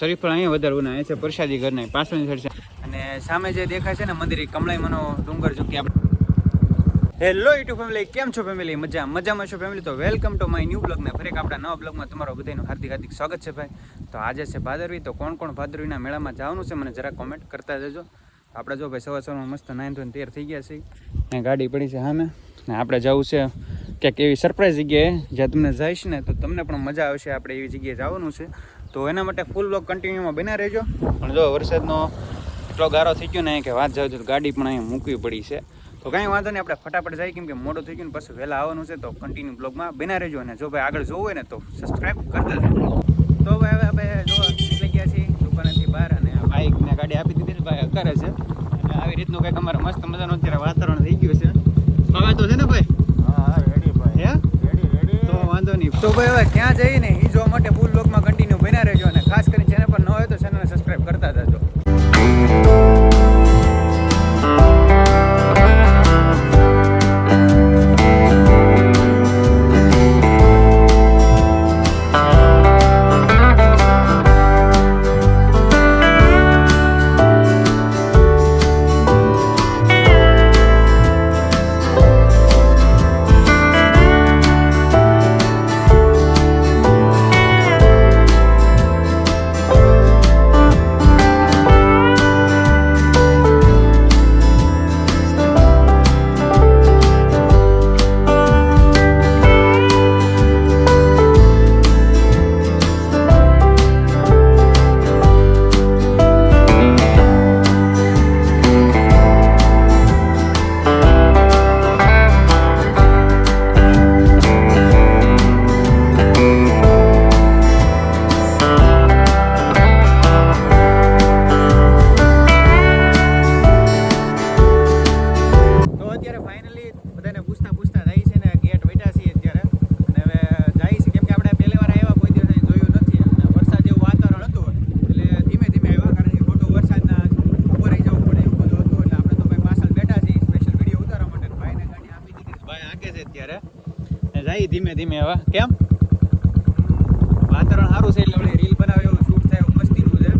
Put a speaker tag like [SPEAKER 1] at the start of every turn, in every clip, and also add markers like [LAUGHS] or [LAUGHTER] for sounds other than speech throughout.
[SPEAKER 1] શરીફ પણ અહીંયા વધારે ઉના છે. પ્રસાદી ઘર નહીં પાછળની સાઈડ છે. અને સામે જે દેખાય છે ને મંદિર કમળાઈ મનો ડુંગર જો કે આપણે હેલો યુટ્યુબ ફેમિલી કેમ છો ફેમિલી મજા મજામાં છો ફેમિલી તો welcome to my new blog ને ફરી આપણા નવા બ્લોગમાં તમારો બધાનું હાર્દિક હાર્દિક સ્વાગત છે ભાઈ. તો આજે છે ભાદરવી, તો કોણ કોણ ભાદરવીના મેળામાં જવાનું છે મને જરા કોમેન્ટ કરતા જજો. આપણે જો ભાઈ સવાર સવારમાં મસ્ત નાઈન ધોઈને તૈયાર થઈ ગયા છીએ. ને ગાડી પડી છે સામે. ને આપણે જવું છે ક્યાંક એવી સરપ્રાઈઝ જગ્યાએ. જ્યાં તમને જઈશ ને તો તમને પણ મજા આવશે. આપણે એવી જગ્યાએ જવાનું છે. તો એના માટે ફૂલ બ્લોક કન્ટિન્યુમાં બના રહેજો. પણ જો વરસાદનો એટલો ગારો થઈ ગયો ને કે વાત જાવ ગાડી પણ અહીંયા મૂકવી પડી છે. તો કાંઈ વાંધો નહીં આપણે ફટાફટ જાય કેમ કે મોડો થઈ ગયું ને પછી વહેલા આવવાનું છે તો કન્ટિન્યુ બ્લોગમાં બના રહેજો. અને જો ભાઈ આગળ જોવું હોય ને તો સબસ્ક્રાઈબ કરતા દેજો તો ભાઈ હવે આપણે જો નીકળી ગયા છીએ દુકાનેથી બહાર અને બાઇકને ગાડી આપી દીધી ભાઈ કરે છે. અને આવી રીતનું કંઈક અમારે મસ્ત મજાનું અત્યારે વાતાવરણ થઈ ગયું છે. હવે તો છે ને ભાઈ? હા રેડી ભાઈ. હે? તો વાંધો નહીં. તો ભાઈ હવે ક્યાં જઈએ ને એ જોવા માટે ફૂલ બ્લોગમાં હોય તો ચેનલને સબસ્ક્રાઈબ કરતા જજો. વાતાવરણ છે એટલે રીલ બનાવે એવું શૂટ થાય મસ્તીનું છે.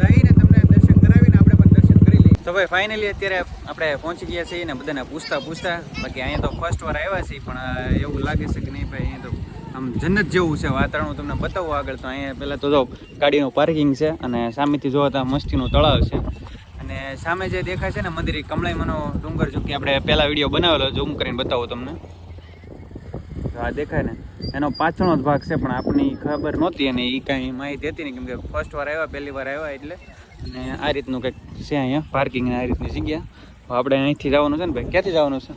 [SPEAKER 1] રહીને તમને દર્શન કરાવીને આપણે પણ દર્શન કરી લઈએ. તો ભાઈ ફાઇનલી અત્યારે આપણે પહોંચી ગયા છીએ ને બધાને પૂછતા પૂછતા, બાકી અહીંયા તો ફર્સ્ટ વાર આવ્યા છીએ, પણ એવું લાગે છે કે નહીં ભાઈ, અહીંયા તો આમ જન્નત જેવું છે વાતાવરણ. હું તમને બતાવું આગળ, તો અહીંયા પહેલાં તો જો ગાડીનું પાર્કિંગ છે અને સામેથી જોવા તો મસ્તીનું તળાવ છે. અને સામે જે દેખાય છે ને મંદિર કમળાઈ મનો ડુંગર, જો કે આપણે પહેલા વીડિયો બનાવેલો ઝૂમ કરીને બતાવું તમને. તો આ દેખાય ને એનો પાછળનો જ ભાગ છે પણ આપણને ખબર નહોતી અને એ કાંઈ માહિતી હતી નહીં કેમ કે ફર્સ્ટ વાર આવ્યા પહેલી વાર આવ્યા એટલે. અને આ રીતનું કંઈક છે અહીંયા પાર્કિંગ આ રીતની જગ્યા. તો આપણે અહીંથી જવાનું છે ને ભાઈ ક્યાંથી જવાનું છે?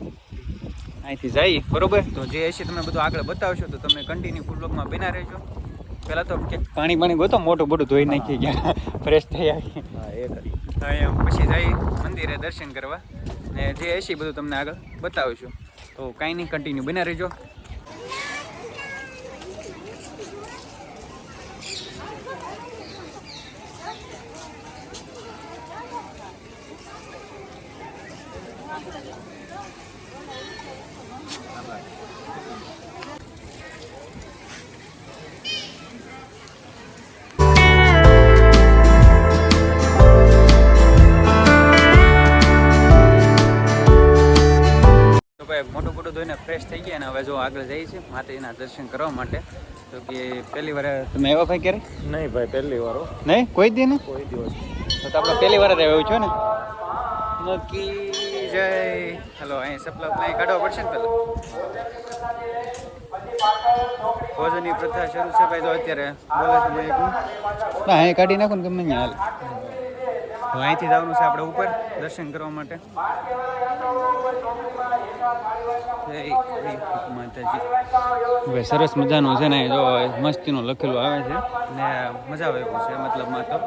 [SPEAKER 1] અહીંથી જઈએ બરોબર? તો જે હશે તમને બધું આગળ બતાવશો તો તમે કન્ટિન્યુ ફૂલ બ્લોગમાં બના રહેજો. પહેલાં તો પાણી પાણી ગોતો મોટું મોટું ધોઈ નાખી ગયા [LAUGHS] ફ્રેશ થઈ આવી પછી જઈ મંદિરે દર્શન કરવા. ને જે હશે બધું તમને આગળ બતાવીશું. તો કાંઈ નહીં કન્ટિન્યુ બના રહેજો. માતાજીના દર્શન કરવા માટે. તો કે પહેલી વાર તમે આવ્યા ભાઈ ક્યારે?
[SPEAKER 2] નહીં ભાઈ પહેલી વાર હો.
[SPEAKER 1] નહીં? કોઈ દી ને
[SPEAKER 2] કોઈ દિવસ.
[SPEAKER 1] તો આપણે પહેલી વાર આવ્યો છો ને? મકી જય. હલો અહીં સપ્લાય અહીં કાઢવા પડશે ને પેલા? ભોજનની પ્રથા શરૂ છે ભાઈ તો અત્યારે બોલે છે ભાઈ ના અહીં કાઢી નાખો ને ગમે ત્યાં હાલ. તો અહીંથી જવાનું છે આપણે ઉપર દર્શન કરવા માટે. માતાજી. સરસ મજાનું છે ને, જો મસ્તીનું લખેલું આવે છે. ને મજા આવે એવું છે મતલબમાં તો.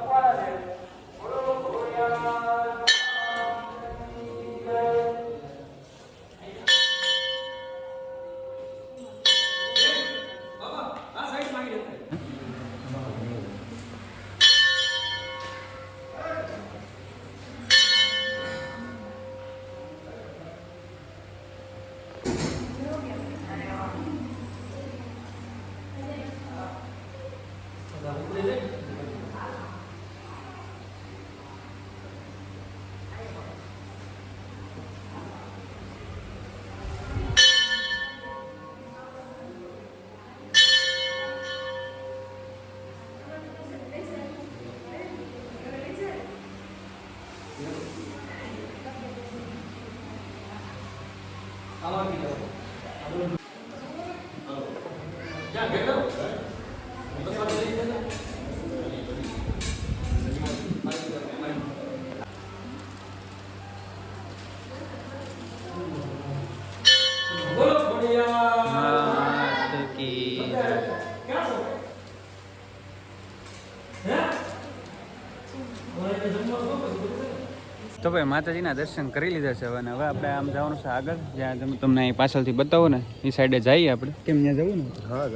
[SPEAKER 1] તો ભાઈ માતાજીના દર્શન કરી લીધા છે હવે અને હવે આપણે આમ જવાનું છે આગળ. જ્યાં તમે તમને અહીં પાછળથી બતાવો ને એ સાઈડે જઈએ આપણે. કેમ ત્યાં જવું ને?
[SPEAKER 2] હા?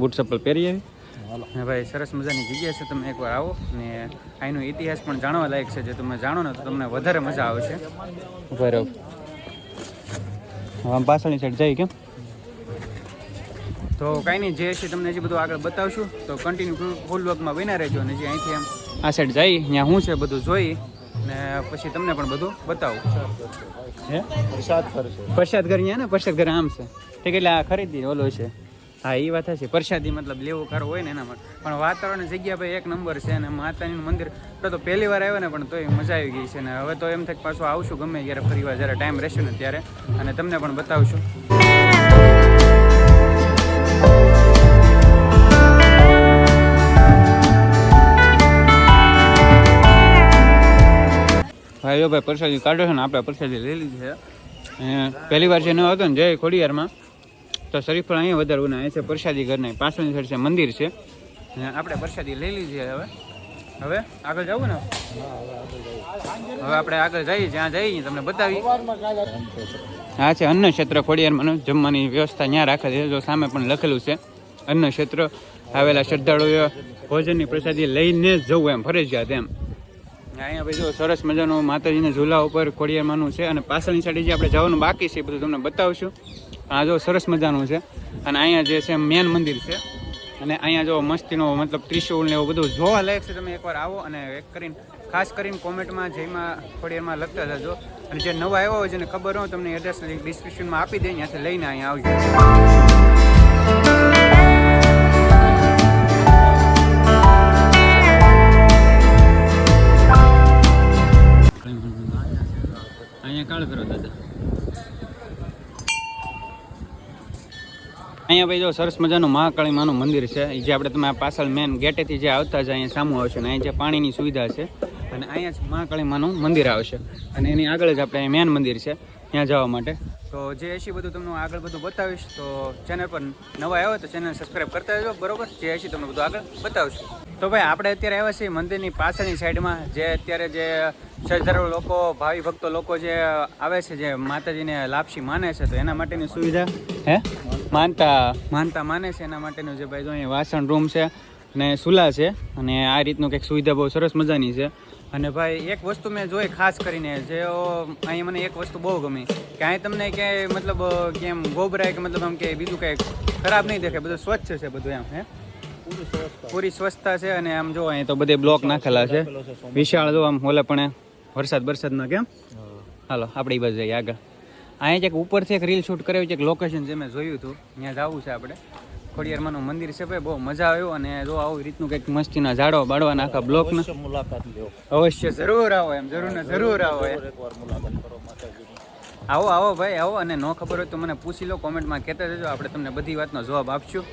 [SPEAKER 1] બૂટ ચપ્પલ પહેરી આવી ને ભાઈ સરસ મજાની જગ્યા છે તમે એકવાર આવો. ને અહીંનો ઇતિહાસ પણ જાણવા લાયક છે. જે તમે જાણો ને તો તમને વધારે મજા આવશે. બરાબર. હવે આમ પાછળની સાઈડ જઈએ કેમ? તો કાંઈ નહીં જે છે તમને હજી બધું આગળ બતાવશું. તો કન્ટિન્યુ ફૂલ વર્કમાં બન્યા રહેજો અને જે અહીંથી આમ આ સાઈડ જઈ ત્યાં શું છે બધું જોઈ. ને પછી તમને પણ બધું બતાવું. હે?
[SPEAKER 2] પ્રસાદ કરશે
[SPEAKER 1] પ્રસાદ ઘર અહીંયા ને? પ્રસાદ ઘર આમ છે. તે એટલે આ ખરીદી ઓલો છે. હા એ વાત છે પ્રસાદી મતલબ લેવું ખરો હોય ને એના માટે. પણ વાતાવરણ જગ્યા ભાઈ એક નંબર છે અને માતાજીનું મંદિર. તો પહેલી વાર આવ્યો ને પણ તોય મજા આવી ગઈ છે ને. હવે તો એમ થાય પાછું આવશું ગમે જ્યારે ફરી વાર જ્યારે ટાઈમ રહેશે ને ત્યારે. અને તમને પણ બતાવશું. ભાઈ જો ભાઈ પ્રસાદી કાઢો છે ને, આપણે પ્રસાદી લઈ લીધી છે. પહેલી વાર છે ન હતો ને જય ખોડિયારમાં, તો શરીફળ અહીંયા વધારવું ને અહીં છે. પ્રસાદી ઘરના પાછળની સાઈડ છે, મંદિર છે. આપણે પ્રસાદી લઈ લીધી હવે. હવે આગળ જવું ને? હવે આપણે આગળ જઈએ, જ્યાં જઈએ તમને બતાવી. હા, છે અન્ન ક્ષેત્ર ખોડિયારમાં જમવાની વ્યવસ્થા ત્યાં રાખે છે. જો સામે પણ લખેલું છે અન્ન ક્ષેત્ર આવેલા શ્રદ્ધાળુઓ ભોજનની પ્રસાદી લઈને જવું એમ, ફરજિયાત એમ. અહીંયા ભાઈ જો સરસ મજાનું માતાજીના ઝૂલા ઉપર ખોડિયારમાંનું છે અને પાછળની સાઈડે જે આપણે જવાનું બાકી છે એ બધું તમને બતાવશું. આ જો સરસ મજાનું છે. અને અહીંયા જે છે મેન મંદિર છે. અને અહીંયા જો મસ્તીનો મતલબ ત્રિશુલ ને એવું બધું જોવા લાયક છે. તમે એકવાર આવો અને એક કરીને, ખાસ કરીને કોમેન્ટમાં જયમાં ખોડિયારમાં લખતા જજો અને જે નવા આવ્યા હોય જેને ખબર હોય, તમને એડ્રેસ ડિસ્ક્રિપ્શનમાં આપી દે. ત્યાંથી લઈને અહીંયા આવજો. કાળ કરો દાદા. અહીંયા ભાઈ જો સરસ મજાનું મહાકાળી માનું મંદિર છે. જે આપણે તમે પાછળ મેન ગેટેથી જે આવતા જ અહીંયા સામું આવશે ને અહીં જે પાણીની સુવિધા છે. અને અહીંયા જ મહાકાળી માનું મંદિર આવશે. અને એની આગળ જ આપણે મેન મંદિર છે, ત્યાં જવા માટે. તો જે એસી બધું તમને આગળ બધું બતાવીશ, તો ચેનલ પર નવા આવ્યો તો ચેનલ સબસ્ક્રાઈબ કરતા રહેજો, બરોબર? જે એસી તમને બધું આગળ બતાવીશ. તો ભાઈ, આપણે અત્યારે આવ્યા છીએ મંદિરની પાછળની સાઈડમાં જે અત્યારે જે શ્રદ્ધાળુ લોકો ભાવિ ભક્તો લોકો જે આવે છે જે માતાજીને લાપસી માને છે તો એના માટેની સુવિધા હે? માનતા માનતા માને છે એના માટેનું જે ભાઈ જો અહીંયા વાસણ રૂમ છે અને સુલા છે અને આ રીતનું કંઈક સુવિધા બહુ સરસ મજાની છે. અને ભાઈ એક વસ્તુ મેં જોઈ ખાસ કરીને જે અહીં મને એક વસ્તુ બહુ ગમી કે અહીં તમને ક્યાંય મતલબ કેમ ગોબરાય કે મતલબ આમ કે બીજું કંઈ ખરાબ નહીં દેખાય બધું સ્વચ્છ છે બધું એમ હે? પૂરી સ્વચ્છતા છે અને આમ જો અહીં તો બધે બ્લોક નાખેલા છે. વિશાળ જો આમ હોલે પણ. વરસાદ વરસાદમાં કેમ? હાલો આપણે એ બાજુ જઈએ આગળ. અહીંયા એક ઉપરથી એક રીલ શૂટ કરાવી છે એક લોકેશન જે મેં જોયું હતું. ત્યાં જવું છે આપણે. ખોડિયારમાંનું મંદિર છે ભાઈ બહુ મજા આવ્યો. અને જો આવું રીતનું કંઈક મસ્તીના ઝાડો બાળવાના આખા બ્લોકના.
[SPEAKER 2] મુલાકાત લ્યો.
[SPEAKER 1] અવશ્ય જરૂર આવો એમ જરૂર ને જરૂર આવો
[SPEAKER 2] એકવાર મુલાકાત કરો
[SPEAKER 1] આવો આવો ભાઈ આવો. અને ન ખબર હોય તો મને પૂછી લો કોમેન્ટમાં કહેતા જજો. આપણે તમને બધી વાતનો જવાબ આપશું.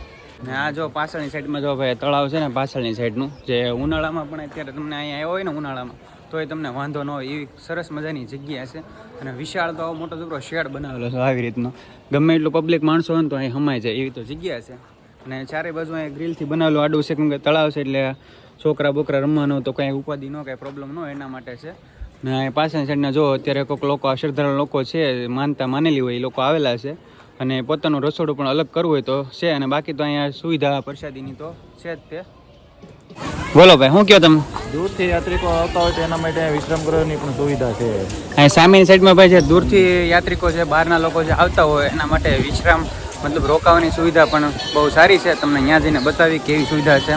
[SPEAKER 1] ને આ જો પાછળની સાઈડમાં જો ભાઈ તળાવ છે ને પાછળની સાઈડનું જે ઉનાળામાં પણ અત્યારે તમને અહીંયા આવ્યો હોય ને ઉનાળામાં તો એ તમને વાંધો ન હોય એવી સરસ મજાની જગ્યા છે અને વિશાળ તો મોટો છોકરો શેડ બનાવેલો છે આવી રીતનો. ગમે એટલું પબ્લિક માણસો હોય ને તો અહીં હમાય જાય એવી તો જગ્યા છે અને ચારે બાજુ અહીંયા ગ્રીલથી બનાવેલું આડું છે, કેમ કે તળાવ છે એટલે છોકરા બોકરા રમવાનો તો કાંઈ ઉપાધિ ન કાંઈ પ્રોબ્લેમ ન હોય એના માટે છે. ને અહીં પાછળની સાઈડના જો અત્યારે કોઈક લોકો શ્રદ્ધાળુ લોકો છે, માનતા માનેલી હોય એ લોકો આવેલા છે. અને પોતાનું રસોડું પણ અલગ કરવું હોય તો છે, અને બાકી તો અહીંયા સુવિધા પ્રસાદીની તો છે જ તે. બોલો ભાઈ શું કહો તમે?
[SPEAKER 2] દૂરથી યાત્રિકો આવતા હોય તેના એના માટે વિશ્રામ ગૃહની પણ સુવિધા છે.
[SPEAKER 1] અહીં સામેની સાઈડમાં ભાઈ જે દૂરથી યાત્રિકો છે બહારના લોકો જે આવતા હોય એના માટે વિશ્રામ મતલબ રોકાવાની સુવિધા પણ બહુ સારી છે. તમને ત્યાં જઈને બતાવી કેવી સુવિધા છે.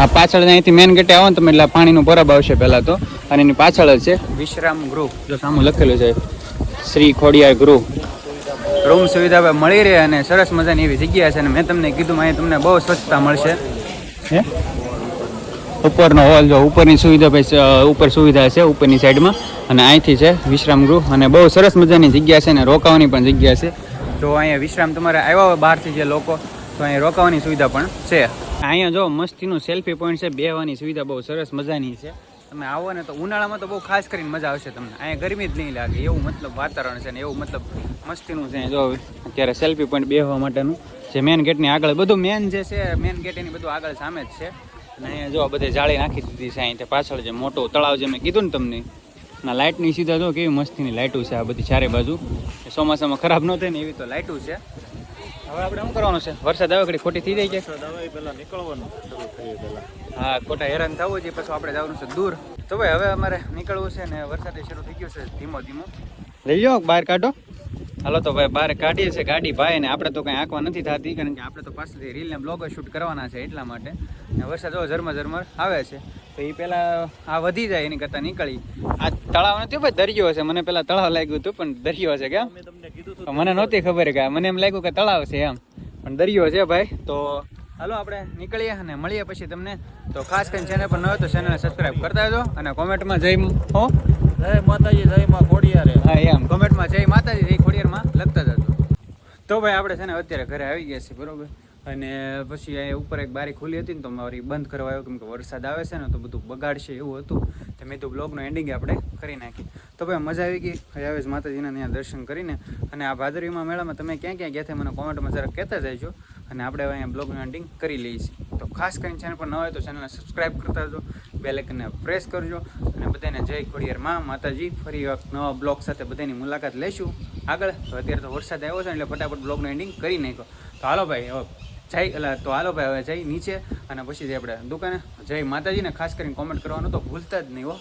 [SPEAKER 1] આ પાછળ અહીંથી મેન ગેટે આવો ને તમે એટલે પાણીનું પરબ આવશે પહેલાં તો. અને એની પાછળ જ છે વિશ્રામ ગૃહ. જો સામે લખેલું છે શ્રી ખોડિયાર ગૃહ. રૂમ સુવિધા ભાઈ મળી રહે અને સરસ મજાની એવી જગ્યા છે. અને મેં તમને કીધું અહીં તમને બહુ સ્વચ્છતા મળશે. હે? ઉપરનો હોલ જો, ઉપરની સુવિધા ભાઈ ઉપર સુવિધા છે, ઉપરની સાઈડમાં. અને અહીંથી છે વિશ્રામ ગૃહ. અને બહુ સરસ મજાની જગ્યા છે અને રોકાવાની પણ જગ્યા છે. તો અહીંયા વિશ્રામ તમારે આવ્યા હોય બહારથી જે લોકો, તો અહીંયા રોકાવાની સુવિધા પણ છે. અહીંયા જો મસ્તીનું સેલ્ફી પોઈન્ટ છે, બેહવાની સુવિધા બહુ સરસ મજાની છે. તમે આવો ને તો ઉનાળામાં તો બહુ ખાસ કરીને મજા આવશે તમને. અહીંયા ગરમી જ નહીં લાગે, એવું મતલબ વાતાવરણ છે ને એવું મતલબ મસ્તીનું છે. જો અત્યારે સેલ્ફી પોઈન્ટ બેહવા માટેનું જે મેન ગેટની આગળ, બધું મેન જે છે મેન ગેટ એની બધું આગળ સામે જ છે. અને અહીંયા જો આ બધે જાળી નાખી દીધી છે અહીં પાછળ જે મોટો તળાવ જે મેં કીધું ને તમને. ના લાઇટની સીધા જો કેવી મસ્તીની લાઇટો છે આ બધી ચારે બાજુ. ચોમાસામાં ખરાબ ન થાય ને એવી તો લાઇટો છે. હવે આપણે શું કરવાનું છે? વરસાદ આવે ઘડી ખોટી થઈ જાય છે
[SPEAKER 2] પહેલા નીકળવાનું
[SPEAKER 1] હા ખોટા હેરાન થવું છે પછી આપણે જવાનું છે દૂર. તો ભાઈ હવે અમારે નીકળવું છે ને વરસાદ શરૂ થઈ ગયો છે ધીમો ધીમો. લઈ જાઓ બહાર કાઢો. હાલો તો ભાઈ બહાર કાઢીએ છે ગાડી ભાઈ ને આપણે તો કંઈ આંકવા નથી થતી કારણ કે આપણે તો પાછળથી રીલ ને બ્લોગ શૂટ કરવાના છે એટલા માટે. ને વરસાદ જો ઝરમર ઝરમર આવે છે તો એ પહેલાં આ વધી જાય એની કરતાં નીકળી. આ તળાવ નથી ભાઈ દરિયો છે. મને પહેલાં તળાવ લાગ્યું હતું પણ દરિયો છે કેમ?
[SPEAKER 2] તમને કીધું
[SPEAKER 1] મને નહોતી ખબર કે મને એમ લાગ્યું કે તળાવ છે એમ. પણ દરિયો છે ભાઈ તો હાલો આપણે નીકળીએ અને મળીએ પછી તમને. તો ખાસ કરીને ચેનલ પર ન હોય તો ચેનલને સબસ્ક્રાઈબ કરતા જજો અને કોમેન્ટમાં જઈ હો?
[SPEAKER 2] જય માતાજી જય માં ખોડિયારે.
[SPEAKER 1] હા એમ. કોમેન્ટમાં જય માતાજી જય ખોડિયારમાં લખતા જજો. તો ભાઈ આપણે છે ને અત્યારે ઘરે આવી ગયા છીએ બરોબર? અને પછી અહીંયા ઉપર એક બારી ખુલી હતી ને તો મારી બંધ કરવા આવ્યો કેમ કે વરસાદ આવે છે ને તો બધું બગાડશે એવું હતું. તો મેં તો બ્લોગનું એન્ડિંગ આપણે કરી નાખી તો ભાઈ મજા આવી ગઈ. હવે માતાજીના ત્યાં દર્શન કરીને. અને આ ભાદરવીમાં મેળામાં તમે ક્યાં ક્યાં ગયા મને કોમેન્ટમાં જરાક કહેતા જઈજો અને આપણે અહીંયા બ્લોગનું એન્ડિંગ કરી લઈએ છીએ. તો ખાસ કરીને ચેનલ પર ન હોય તો ચેનલને સબસ્ક્રાઈબ કરતા જજો બે લાઇકનને પ્રેસ કરજો. અને બધાને જય ખોડિયાર માં, માતાજી. ફરી એક નવા બ્લોગ સાથે બધાની મુલાકાત લઈશું આગળ. અત્યારે તો વરસાદ આવ્યો છે એટલે ફટાફટ બ્લોગનું એન્ડિંગ કરી નાખ્યો. તો હાલો ભાઈ, હવે જય, એટલે તો હાલો ભાઈ, હવે જઈ નીચે. અને પછી આપણે દુકાને. જય માતાજીને ખાસ કરીને કોમેન્ટ કરવાનું તો ભૂલતા જ નહીં હો.